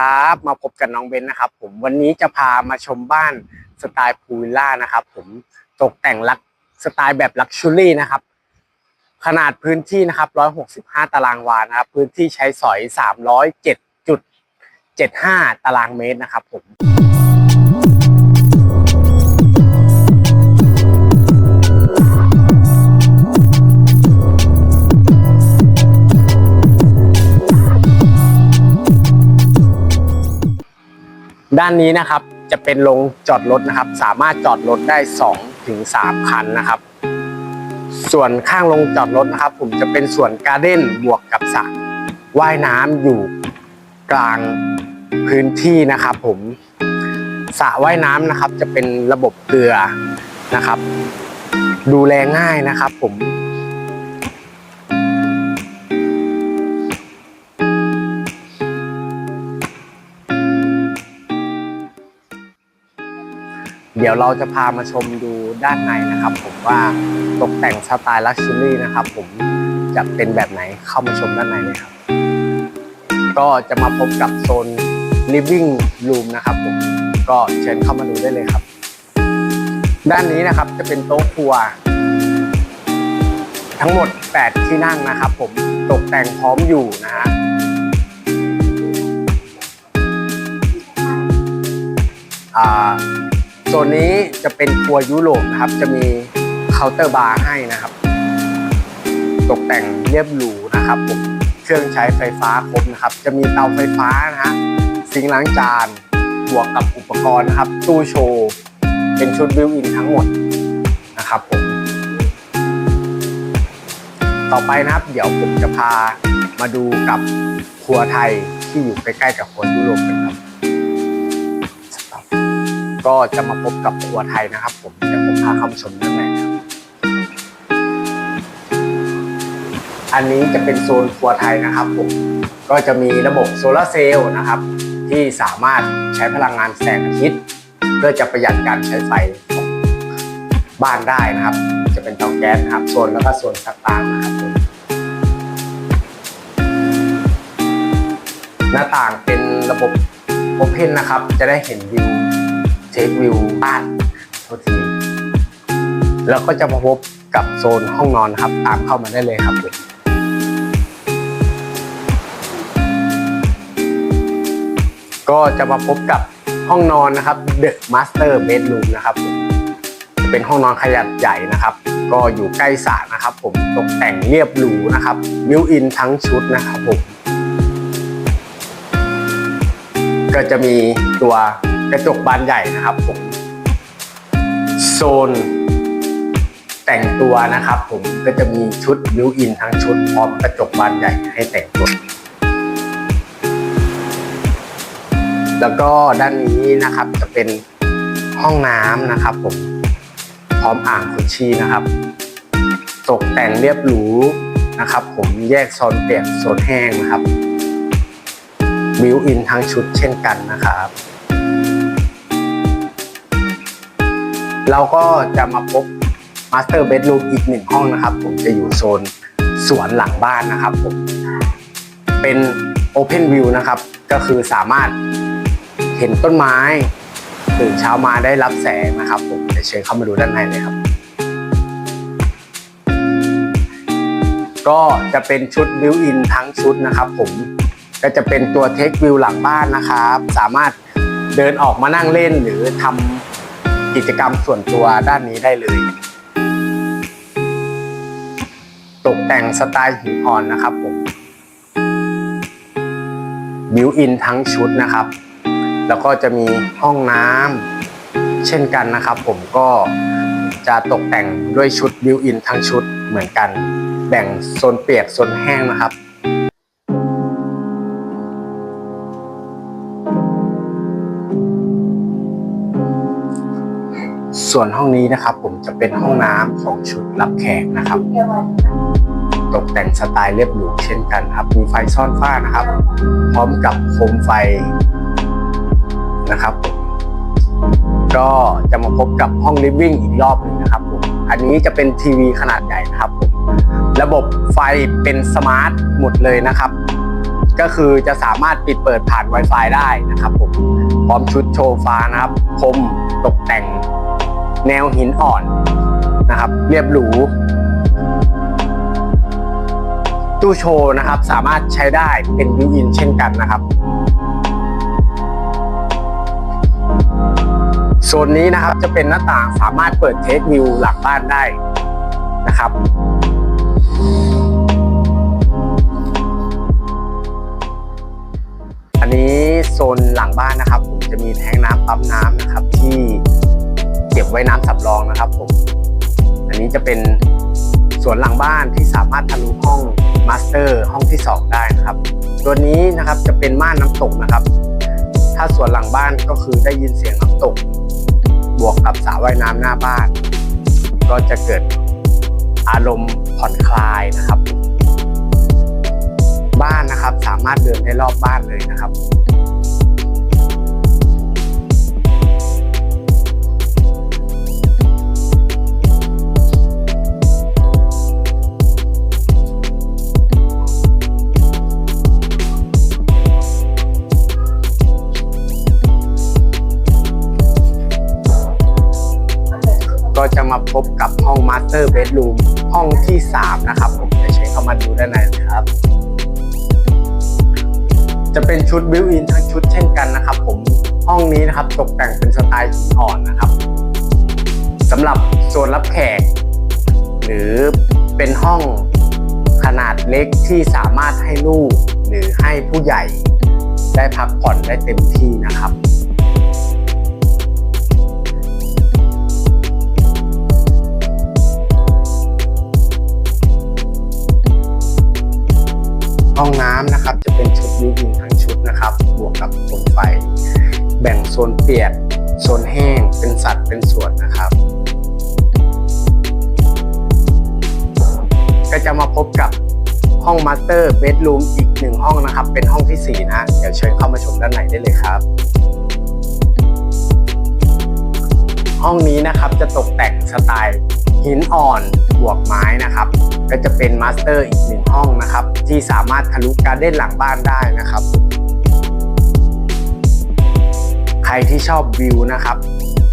ครับมาพบกับน้องเบนนะครับ ผมวันนี้จะพามาชมบ้านสไตล์พูลล่านะครับ ผมตกแต่งลักสไตล์แบบลักชัวรี่นะครับ ขนาดพื้นที่นะครับ 165 ตารางวานะครับ พื้นที่ใช้สอย 307.75 ตารางเมตรนะครับผม ด้านนี้นะครับจะเป็นโรงจอดรถนะครับ สามารถจอดรถได้2ถึง3คันนะครับ ส่วนข้างโรงจอดรถนะครับ ผมจะเป็นส่วนการ์เด้นบวกกับสระว่ายน้ำอยู่กลางพื้นที่นะครับ ผมสระว่ายน้ำนะครับ จะเป็นระบบเกลือนะครับ ดูแลง่ายนะครับ ผม เดี๋ยวเราจะพามาชมดูด้านในนะครับ ผมว่าตกแต่งสไตล์ลักชัวรี่นะครับ ผมจะเป็นแบบไหนเข้ามาชมด้านในเลยครับ ก็จะมาพบกับโซน living room นะครับผมก็เชิญเข้ามาดูได้เลยครับ ด้านนี้นะครับจะเป็นโต๊ะครัว ทั้งหมด 8 ที่นั่งนะครับ ผมตกแต่งพร้อมอยู่นะฮะ โซนนี้จะเป็นครัวยุโรปนะครับ จะมีเคาน์เตอร์บาร์ให้นะครับ ตกแต่งเรียบหรูนะครับผมเครื่องใช้ไฟฟ้าครบนะครับ จะมีเตาไฟฟ้านะฮะซิงค์ล้างจานบวกกับอุปกรณ์นะครับ ตู้โชว์ เป็นชุดบิวอินทั้งหมดนะครับผมต่อไปนะครับ เดี๋ยวผมจะพามาดูกับครัวไทยที่อยู่ใกล้ๆกับครัวยุโรปกันครับ ก็จะมาพบกับครัวไทยนะครับ ผมเดี๋ยวผมพาเข้าชมด้านในครับอันนี้จะเป็นโซนครัวไทยนะครับผมก็จะมีระบบโซลาร์เซลล์นะครับ ที่สามารถใช้พลังงานแสงอาทิตย์ เพื่อจะประหยัดการใช้ไฟของบ้านได้นะครับ จะเป็นเตาแก๊สนะครับโซนแล้วก็โซนต่างๆนะครับผมหน้าต่างเป็นระบบโอเพนนะครับ จะได้เห็นวิว เทควิวบ้านโทษทีแล้วก็จะมาพบกับโซนห้องนอนนะครับ ตามเข้ามาได้เลยครับผมก็จะมาพบกับห้องนอนนะครับ The Master Bedroom นะครับจะเป็นห้องนอนขนาดใหญ่นะครับ ก็อยู่ใกล้สระนะครับ ผมตกแต่งเรียบหรูนะครับมิวอินทั้งชุดนะครับผมก็จะมีตัว กระจกบานใหญ่นะครับผมโซนแต่งตัวนะครับผมก็จะมีชุดบิวอินทั้งชุดพร้อมกระจกบานใหญ่ให้แต่งตัว แล้วก็ด้านนี้นะครับจะเป็นห้องน้ำนะครับผมพร้อมอ่างคุชชี่นะครับ ตกแต่งเรียบหรูนะครับ ผมแยกโซนเปียกโซนแห้งนะครับบิวอินทั้งชุดเช่นกันนะครับ เราก็จะมาพบมาสเตอร์เบดรูมอีกหนึ่งห้องนะครับ ผมจะอยู่โซนสวนหลังบ้านนะครับผมเป็นโอเพนวิวนะครับ ก็คือสามารถเห็นต้นไม้ตื่นเช้ามาได้รับแสงนะครับ ผมจะเชิญเข้ามาดูด้านในเลยครับ ก็จะเป็นชุดบิวอินทั้งชุดนะครับ ผมก็จะเป็นตัวเทควิวหลังบ้านนะครับ สามารถเดินออกมานั่งเล่นหรือทำ กิจกรรมส่วนตัวด้านนี้ได้เลย ตกแต่งสไตล์หินอ่อนนะครับผมบิวอินทั้งชุดนะครับ แล้วก็จะมีห้องน้ำเช่นกันนะครับ ผมก็จะตกแต่งด้วยชุดบิวอินทั้งชุดเหมือนกัน แบ่งโซนเปียกโซนแห้งนะครับ ส่วนห้องนี้นะครับผมจะเป็นห้องน้ำของชุดรับแขกนะครับ ตกแต่งสไตล์เรียบหรูเช่นกันครับ มีไฟซ่อนฝ้านะครับ พร้อมกับโคมไฟนะครับ ก็จะมาพบกับห้องลิฟวิ่งอีกรอบหนึงนะครับผมอันนี้จะเป็นทีวีขนาดใหญ่นะครับผมระบบไฟเป็นสมาร์ทหมดเลยนะครับ ก็คือจะสามารถปิดเปิดผ่าน Wi-Fi ได้นะครับผมพร้อมชุดโชว์ฟ้านะครับ คมตกแต่ง แนวหินอ่อนนะครับ เรียบหรู ตู้โชว์นะครับ สามารถใช้ได้เป็นวิวอินเช่นกันนะครับโซนนี้นะครับจะเป็นหน้าต่างสามารถเปิดเทควิวหลังบ้านได้นะครับ อันนี้โซนหลังบ้านนะครับ จะมีแทงน้ำปั๊มน้ำนะครับที่ เก็บไว้น้ำสำรองนะครับผม อันนี้จะเป็นสวนหลังบ้านที่สามารถทะลุห้องมาสเตอร์ห้องที่ 2 ได้นะครับ ตัวนี้นะครับจะเป็นม่านน้ำตกนะครับ ถ้าสวนหลังบ้านก็คือได้ยินเสียงน้ำตก บวกกับสระว่ายน้ำหน้าบ้าน ก็จะเกิดอารมณ์ผ่อนคลายนะครับ บ้านนะครับสามารถเดินได้รอบบ้านเลยนะครับ เตอร์เบด o ูมห้องที่ 3 นะครับผมจะเชิญเข้ามาดูด้านในนะครับ จะเป็นชุดบิวอินทั้งชุดเช่นกันนะครับ ผมห้องนี้นะครับตกแต่งเป็นสไตล์หินอ่อนนะครับสำหรับโซนรับแขก หรือเป็นห้องขนาดเล็กที่สามารถให้ลูกหรือให้ผู้ใหญ่ได้พักผ่อนได้เต็มที่นะครับ ห้องน้ำนะครับ จะเป็นชุดวิวอินทั้งชุดนะครับ บวกกับโคมไฟ แบ่งโซนเปียกโซนแห้ง เป็นสัดเป็นส่วนนะครับ ก็จะมาพบกับห้องมาสเตอร์เบด o ูมอีกหนึ่งห้องนะครับ เป็นห้องที่ 4 นะ เดี๋ยวเชิญเข้ามาชมด้านในได้เลยครับ ห้องนี้นะครับจะตกแต่งสไตล์ หินอ่อนบวกไม้นะครับ ก็จะเป็นมาสเตอร์อีกหนึ่งห้องนะครับ ที่สามารถทะลุการเด้นหลังบ้านได้นะครับ ใครที่ชอบวิวนะครับ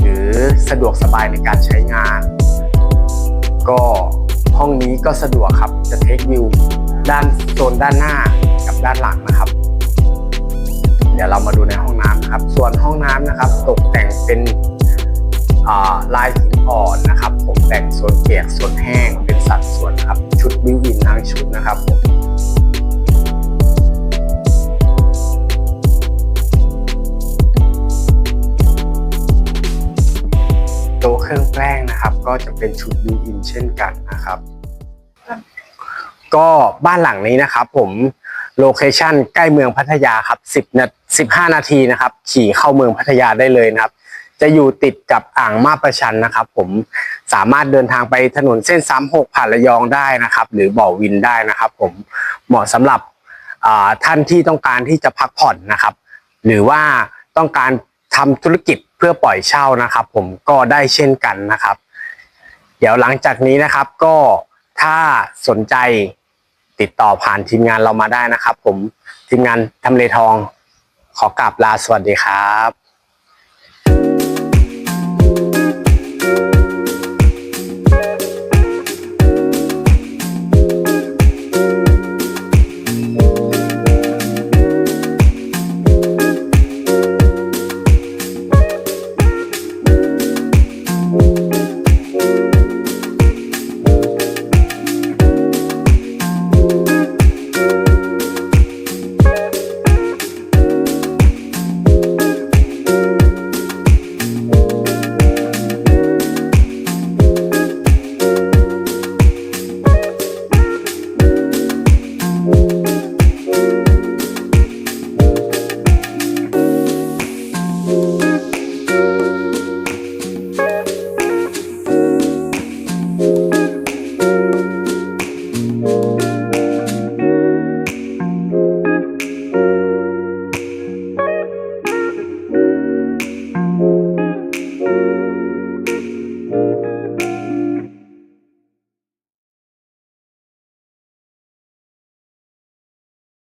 หรือสะดวกสบายในการใช้งาน ก็ห้องนี้ก็สะดวกครับจะเทควิวด้านโซนด้านหน้ากับด้านหลังนะครับ เดี๋ยวเรามาดูในห้องน้ำนครับ ส่วนห้องน้ำนะครับ ตกแต่งเป็น ลายหินอ่อนนะครับ ผมแบ่งโซนเปียกโซนแห้งเป็นสัดส่วนครับ ชุดวิวินทั้งชุดนะครับผมโต๊ะเครื่องแป้งนะครับ ก็จะเป็นชุดวิวินเช่นกันนะครับ ก็บ้านหลังนี้นะครับ ผมโลเคชันใกล้เมืองพัทยาครับ10นา15 นาทีนะครับ ขี่เข้าเมืองพัทยาได้เลยนะครับ จะอยู่ติดกับอ่างมาประชันนะครับผมสามารถเดินทางไปถนนเส้น 36 ผ่านระยองได้นะครับ หรือบ่อวินได้นะครับ ผมเหมาะสำหรับท่านที่ต้องการที่จะพักผ่อนนะครับ หรือว่าต้องการทำธุรกิจเพื่อปล่อยเช่านะครับ ผมก็ได้เช่นกันนะครับ เดี๋ยวหลังจากนี้นะครับก็ถ้าสนใจติดต่อผ่านทีมงานเรามาได้นะครับ ผมทีมงานทำเลทองขอกราบลาสวัสดีครับ